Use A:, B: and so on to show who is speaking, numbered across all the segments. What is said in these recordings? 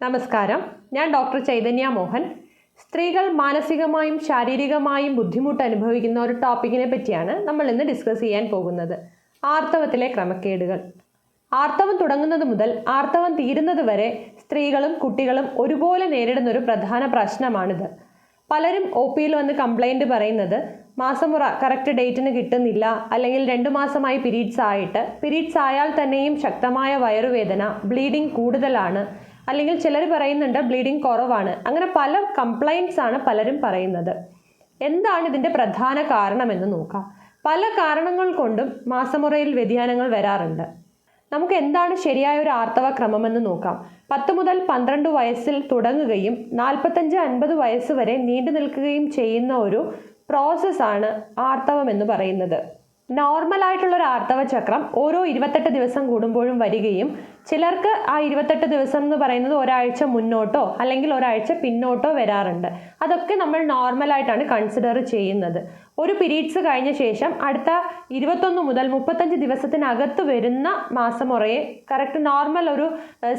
A: നമസ്കാരം. ഞാൻ ഡോക്ടർ ചൈതന്യ മോഹൻ. സ്ത്രീകൾ മാനസികമായും ശാരീരികമായും ബുദ്ധിമുട്ട് അനുഭവിക്കുന്ന ഒരു ടോപ്പിക്കിനെ പറ്റിയാണ് നമ്മൾ ഇന്ന് ഡിസ്കസ് ചെയ്യാൻ പോകുന്നത്. ആർത്തവത്തിലെ ക്രമക്കേടുകൾ. ആർത്തവം തുടങ്ങുന്നത് മുതൽ ആർത്തവം തീരുന്നത് വരെ സ്ത്രീകളും കുട്ടികളും ഒരുപോലെ നേരിടുന്ന ഒരു പ്രധാന പ്രശ്നമാണിത്. പലരും ഒ പിയിൽ വന്ന് കംപ്ലൈന്റ് പറയുന്നത് മാസം കറക്റ്റ് ഡേറ്റിന് കിട്ടുന്നില്ല അല്ലെങ്കിൽ രണ്ട് മാസമായി പീരീഡ്സ് ആയിട്ട്. പീരീഡ്സ് ആയാൽ തന്നെയും ശക്തമായ വയറുവേദന ബ്ലീഡിംഗ് കൂടുതലാണ്. അല്ലെങ്കിൽ ചിലർ പറയുന്നുണ്ട് ബ്ലീഡിംഗ് കുറവാണ്. അങ്ങനെ പല കംപ്ലൈന്റ്സ് ആണ് പലരും പറയുന്നത്. എന്താണ് ഇതിന്റെ പ്രധാന കാരണമെന്ന് നോക്കാം. പല കാരണങ്ങൾ കൊണ്ടും മാസമുറയിൽ വ്യതിയാനങ്ങൾ വരാറുണ്ട്. നമുക്ക് എന്താണ് ശരിയായ ഒരു ആർത്തവ ക്രമമെന്ന് നോക്കാം. പത്ത് മുതൽ പന്ത്രണ്ട് വയസ്സിൽ തുടങ്ങുകയും നാൽപ്പത്തഞ്ച് അൻപത് വയസ്സ് വരെ നീണ്ടു നിൽക്കുകയും ചെയ്യുന്ന ഒരു പ്രോസസ്സാണ് ആർത്തവം എന്ന് പറയുന്നത്. നോർമൽ ആയിട്ടുള്ള ഒരു ആർത്തവ ചക്രം ഓരോ ഇരുപത്തെട്ട് ദിവസം കൂടുമ്പോഴും വരികയും ചിലർക്ക് ആ ഇരുപത്തെട്ട് ദിവസം എന്ന് പറയുന്നത് ഒരാഴ്ച മുന്നോട്ടോ അല്ലെങ്കിൽ ഒരാഴ്ച പിന്നോട്ടോ വരാറുണ്ട്. അതൊക്കെ നമ്മൾ നോർമലായിട്ടാണ് കൺസിഡർ ചെയ്യുന്നത്. ഒരു പീരീഡ്സ് കഴിഞ്ഞ ശേഷം അടുത്ത ഇരുപത്തൊന്ന് മുതൽ മുപ്പത്തഞ്ച് ദിവസത്തിനകത്ത് വരുന്ന മാസമുറയെ കറക്റ്റ് നോർമൽ ഒരു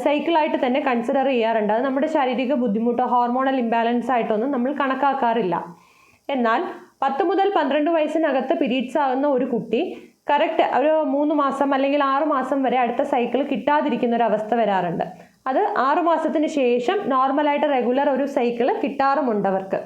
A: സൈക്കിളായിട്ട് തന്നെ കൺസിഡർ ചെയ്യാറുണ്ട്. അത് നമ്മുടെ ശാരീരിക ബുദ്ധിമുട്ടോ ഹോർമോണൽ ഇംബാലൻസ് ആയിട്ടൊന്നും നമ്മൾ കണക്കാക്കാറില്ല. എന്നാൽ പത്ത് മുതൽ പന്ത്രണ്ട് വയസ്സിനകത്ത് പിരീഡ്സ് ആകുന്ന ഒരു കുട്ടി കറക്റ്റ് ഒരു മൂന്ന് മാസം അല്ലെങ്കിൽ ആറു മാസം വരെ അടുത്ത സൈക്കിൾ കിട്ടാതിരിക്കുന്ന ഒരു അവസ്ഥ വരാറുണ്ട്. അത് ആറു മാസത്തിന് ശേഷം നോർമലായിട്ട് റെഗുലർ ഒരു സൈക്കിൾ കിട്ടാറുമുണ്ട് അവർക്ക്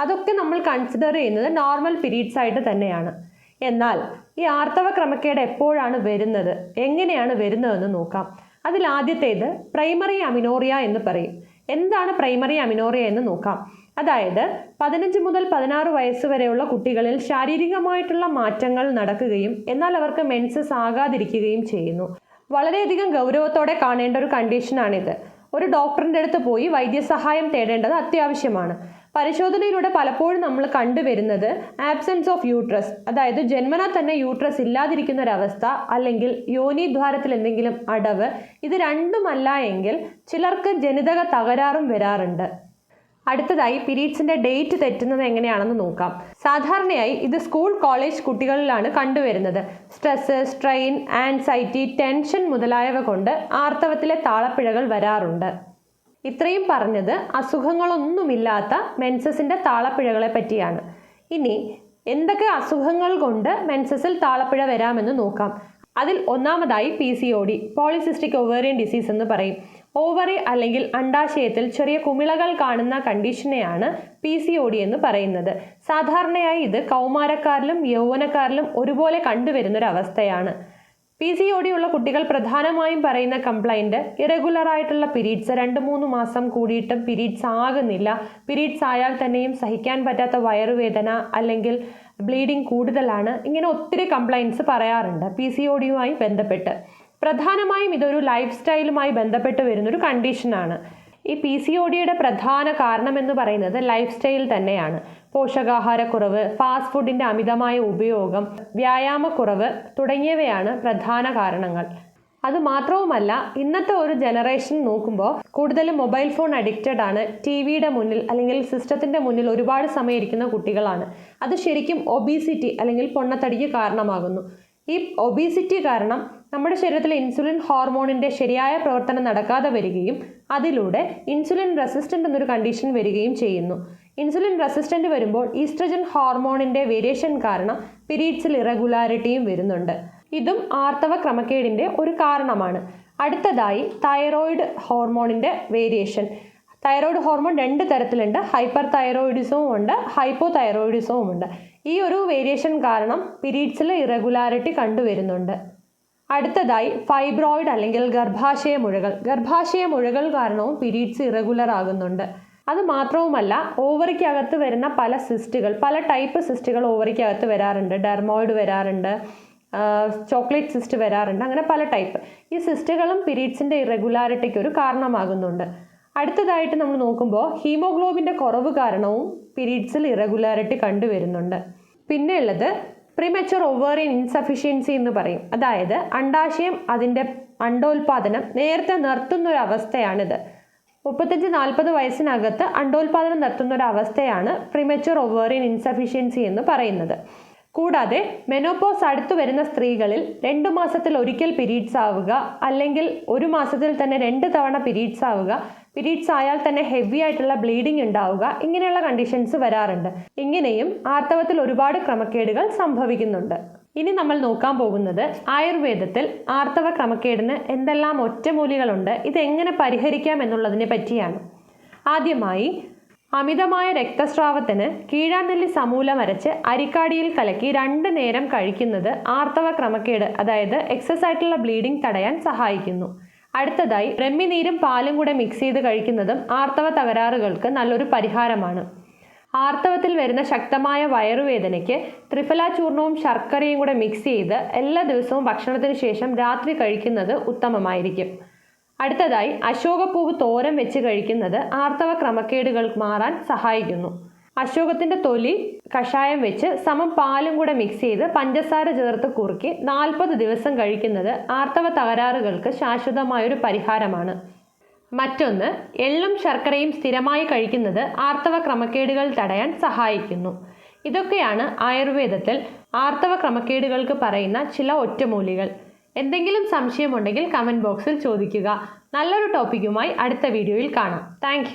A: അതൊക്കെ നമ്മൾ കൺസിഡർ ചെയ്യുന്നത് നോർമൽ പീരീഡ്സ് ആയിട്ട് തന്നെയാണ്. എന്നാൽ ഈ ആർത്തവ ക്രമക്കേട് എപ്പോഴാണ് വരുന്നത് എങ്ങനെയാണ് വരുന്നതെന്ന് നോക്കാം. അതിൽ ആദ്യത്തേത് പ്രൈമറി അമിനോറിയ എന്ന് പറയും. എന്താണ് പ്രൈമറി അമിനോറിയ എന്ന് നോക്കാം. അതായത് പതിനഞ്ച് മുതൽ പതിനാറ് വയസ്സ് വരെയുള്ള കുട്ടികളിൽ ശാരീരികമായിട്ടുള്ള മാറ്റങ്ങൾ നടക്കുകയും എന്നാൽ അവർക്ക് മെൻസസ് ആകാതിരിക്കുകയും ചെയ്യുന്നു. വളരെയധികം ഗൗരവത്തോടെ കാണേണ്ട ഒരു കണ്ടീഷനാണിത്. ഒരു ഡോക്ടറിന്റെ അടുത്ത് പോയി വൈദ്യസഹായം തേടേണ്ടത് അത്യാവശ്യമാണ്. പരിശോധനയിലൂടെ പലപ്പോഴും നമ്മൾ കണ്ടുവരുന്നത് ആബ്സെൻസ് ഓഫ് യൂട്രസ് അതായത് ജന്മന തന്നെ യൂട്രസ് ഇല്ലാതിരിക്കുന്ന ഒരവസ്ഥ അല്ലെങ്കിൽ യോനിദ്വാരത്തിൽ എന്തെങ്കിലും അടവ് ഇത് രണ്ടുമല്ല എങ്കിൽ ചിലർക്ക് ജനിതക തകരാറും വരാറുണ്ട്. അടുത്തതായി പിരീഡ്സിന്റെ ഡേറ്റ് തെറ്റുന്നത് എങ്ങനെയാണെന്ന് നോക്കാം. സാധാരണയായി ഇത് സ്കൂൾ കോളേജ് കുട്ടികളിലാണ് കണ്ടുവരുന്നത്. സ്ട്രെസ് സ്ട്രെയിൻ ആൻസൈറ്റി ടെൻഷൻ മുതലായവ കൊണ്ട് ആർത്തവത്തിലെ താളപ്പിഴകൾ വരാറുണ്ട്. ഇത്രയും പറഞ്ഞത് അസുഖങ്ങളൊന്നുമില്ലാത്ത മെൻസസിന്റെ താളപ്പിഴകളെ പറ്റിയാണ്. ഇനി എന്തൊക്കെ അസുഖങ്ങൾ കൊണ്ട് മെൻസസിൽ താളപ്പിഴ വരാമെന്ന് നോക്കാം. അതിൽ ഒന്നാമതായി P C O D polycystic ovarian disease എന്ന് പറയും. ഓവറി അല്ലെങ്കിൽ അണ്ടാശയത്തിൽ ചെറിയ കുമിളകൾ കാണുന്ന കണ്ടീഷനെയാണ് പി സി ഒ ഡി എന്ന് പറയുന്നത്. സാധാരണയായി ഇത് കൗമാരക്കാരിലും യൗവനക്കാരിലും ഒരുപോലെ കണ്ടുവരുന്ന ഒരു അവസ്ഥയാണ് പി സി ഒ ഡി ഉള്ള കുട്ടികൾ പ്രധാനമായും പറയുന്ന കംപ്ലൈന്റ് ഇറഗുലർ ആയിട്ടുള്ള പീരീഡ്സ് രണ്ട് മൂന്ന് മാസം കൂടിയിട്ടും പിരീഡ്സ് ആകുന്നില്ല. പിരീഡ്സ് ആയാൽ തന്നെയും സഹിക്കാൻ പറ്റാത്ത വയറുവേദന അല്ലെങ്കിൽ ബ്ലീഡിങ് കൂടുതലാണ്. ഇങ്ങനെ ഒത്തിരി കംപ്ലൈന്റ്സ് പറയാറുണ്ട് പി സി ഒ ഡിയുമായി ബന്ധപ്പെട്ട്. പ്രധാനമായും ഇതൊരു ലൈഫ് സ്റ്റൈലുമായി ബന്ധപ്പെട്ട് വരുന്നൊരു കണ്ടീഷനാണ് ഈ പി സി ഒ ഡിയുടെ പ്രധാന കാരണം എന്ന് പറയുന്നത് ലൈഫ് സ്റ്റൈൽ തന്നെയാണ്. പോഷകാഹാരക്കുറവ് ഫാസ്റ്റ് ഫുഡിന്റെ അമിതമായ ഉപയോഗം വ്യായാമക്കുറവ് തുടങ്ങിയവയാണ് പ്രധാന കാരണങ്ങൾ. അത് മാത്രവുമല്ല ഇന്നത്തെ ഒരു ജനറേഷൻ നോക്കുമ്പോൾ കൂടുതലും മൊബൈൽ ഫോൺ അഡിക്റ്റഡ് ആണ്. ടി വിയുടെ മുന്നിൽ അല്ലെങ്കിൽ സിസ്റ്റത്തിന്റെ മുന്നിൽ ഒരുപാട് സമയം ഇരിക്കുന്ന കുട്ടികളാണ്. അത് ശരിക്കും ഒബീസിറ്റി അല്ലെങ്കിൽ പൊണ്ണത്തടിക്ക് കാരണമാകുന്നു. ഈ ഒബീസിറ്റി കാരണം നമ്മുടെ ശരീരത്തിലെ ഇൻസുലിൻ ഹോർമോണിന്റെ ശരിയായ പ്രവർത്തനം നടക്കാതെ വരികയും അതിലൂടെ ഇൻസുലിൻ റെസിസ്റ്റന്റ് എന്നൊരു കണ്ടീഷൻ വരികയും ചെയ്യുന്നു. ഇൻസുലിൻ റെസിസ്റ്റന്റ് വരുമ്പോൾ ഈസ്ട്രജൻ ഹോർമോണിന്റെ വേരിയേഷൻ കാരണം പീരീഡ്സിൽ ഇറഗുലാരിറ്റിയും വരുന്നുണ്ട്. ഇതും ആർത്തവ ക്രമക്കേടിന്റെ ഒരു കാരണമാണ്. അടുത്തതായി തൈറോയിഡ് ഹോർമോണിന്റെ വേരിയേഷൻ തൈറോയിഡ് ഹോർമോൺ രണ്ട് തരത്തിലുണ്ട്. ഹൈപ്പർ തൈറോയിഡിസവും ഉണ്ട്. ഹൈപ്പോ തൈറോയിഡിസവും ഉണ്ട്. ഈ ഒരു വേരിയേഷൻ കാരണം പിരീഡ്സിൽ ഇറഗുലാരിറ്റി കണ്ടുവരുന്നുണ്ട്. അടുത്തതായി ഫൈബ്രോയിഡ് അല്ലെങ്കിൽ ഗർഭാശയ മുഴകൾ. ഗർഭാശയ മുഴകൾ കാരണവും പിരീഡ്സ് ഇറഗുലർ ആകുന്നുണ്ട്. അത് മാത്രവുമല്ല ഓവറിക്കകത്ത് വരുന്ന പല സിസ്റ്റുകൾ പല ടൈപ്പ് സിസ്റ്റുകൾ ഓവറിക്കകത്ത് വരാറുണ്ട്. ഡെർമോയിഡ് വരാറുണ്ട് ചോക്ലേറ്റ് സിസ്റ്റ് വരാറുണ്ട് അങ്ങനെ പല ടൈപ്പ് ഈ സിസ്റ്റുകളും പിരീഡ്സിന്റെ ഇറഗുലാരിറ്റിക്ക് ഒരു കാരണമാകുന്നുണ്ട്. അടുത്തതായിട്ട് നമ്മൾ നോക്കുമ്പോൾ ഹീമോഗ്ലോബിന്റെ കുറവ് കാരണവും പിരീഡ്സിൽ ഇറഗുലാരിറ്റി കണ്ടുവരുന്നുണ്ട്. പിന്നെ ഉള്ളത് പ്രിമച്ചുർ ഇൻസഫിഷ്യൻസി എന്ന് പറയും. അതായത് അണ്ടാശയം അതിന്റെ അണ്ടോൽപാദനം നേരത്തെ നിർത്തുന്ന ഒരു അവസ്ഥയാണിത് മുപ്പത്തഞ്ച് നാൽപ്പത് വയസ്സിനകത്ത് അണ്ടോൽപാദനം നിർത്തുന്ന ഒരു അവസ്ഥയാണ് പ്രിമച്ചുർ ഒവേറിയൻ ഇൻസഫിഷ്യൻസി എന്ന് പറയുന്നത്. കൂടാതെ മെനോപോസ് അടുത്തു വരുന്ന സ്ത്രീകളിൽ രണ്ടു മാസത്തിൽ ഒരിക്കൽ പിരീഡ്സ് ആവുക അല്ലെങ്കിൽ ഒരു മാസത്തിൽ തന്നെ രണ്ട് തവണ പിരീഡ്സ് ആവുക പീരീഡ്സ് ആയാൽ തന്നെ ഹെവി ആയിട്ടുള്ള ബ്ലീഡിംഗ് ഉണ്ടാവുക. ഇങ്ങനെയുള്ള കണ്ടീഷൻസ് വരാറുണ്ട്. ഇങ്ങനെയും ആർത്തവത്തിൽ ഒരുപാട് ക്രമക്കേടുകൾ സംഭവിക്കുന്നുണ്ട്. ഇനി നമ്മൾ നോക്കാൻ പോകുന്നത് ആയുർവേദത്തിൽ ആർത്തവ ക്രമക്കേടിന് എന്തെല്ലാം ഒറ്റമൂലികളുണ്ട്. ഇതെങ്ങനെ പരിഹരിക്കാം എന്നുള്ളതിനെ പറ്റിയാണ്. ആദ്യമായി അമിതമായ രക്തസ്രാവത്തിന് കീഴാനെല്ലി സമൂലം അരച്ച് അരിക്കാടിയിൽ കലക്കി രണ്ട് നേരം കഴിക്കുന്നത് ആർത്തവ ക്രമക്കേട് അതായത് എക്സസ് ആയിട്ടുള്ള ബ്ലീഡിംഗ് തടയാൻ സഹായിക്കുന്നു. അടുത്തതായി രമ്മിനീരും പാലും കൂടെ മിക്സ് ചെയ്ത് കഴിക്കുന്നതും ആർത്തവ തകരാറുകൾക്ക് നല്ലൊരു പരിഹാരമാണ്. ആർത്തവത്തിൽ വരുന്ന ശക്തമായ വയറുവേദനയ്ക്ക് ത്രിഫല ചൂർണവും ശർക്കരയും കൂടെ മിക്സ് ചെയ്ത് എല്ലാ ദിവസവും ഭക്ഷണത്തിന് ശേഷം രാത്രി കഴിക്കുന്നത് ഉത്തമമായിരിക്കും. അടുത്തതായി അശോകപ്പൂവ് തോരൻ വെച്ച് കഴിക്കുന്നത് ആർത്തവ ക്രമക്കേടുകൾ മാറാൻ സഹായിക്കുന്നു. അശോകത്തിന്റെ തൊലി കഷായം വെച്ച് സമം പാലും കൂടെ മിക്സ് ചെയ്ത് പഞ്ചസാര ചേർത്ത് കുറുക്കി നാൽപ്പത് ദിവസം കഴിക്കുന്നത് ആർത്തവ തകരാറുകൾക്ക് ശാശ്വതമായൊരു പരിഹാരമാണ്. മറ്റൊന്ന് എള്ളും ശർക്കരയും സ്ഥിരമായി കഴിക്കുന്നത് ആർത്തവ ക്രമക്കേടുകൾ തടയാൻ സഹായിക്കുന്നു. ഇതൊക്കെയാണ് ആയുർവേദത്തിൽ ആർത്തവ ക്രമക്കേടുകൾക്ക് പറയുന്ന ചില ഒറ്റമൂലികൾ. എന്തെങ്കിലും സംശയമുണ്ടെങ്കിൽ കമന്റ് ബോക്സിൽ ചോദിക്കുക. നല്ലൊരു ടോപ്പിക്കുമായി അടുത്ത വീഡിയോയിൽ കാണാം. താങ്ക്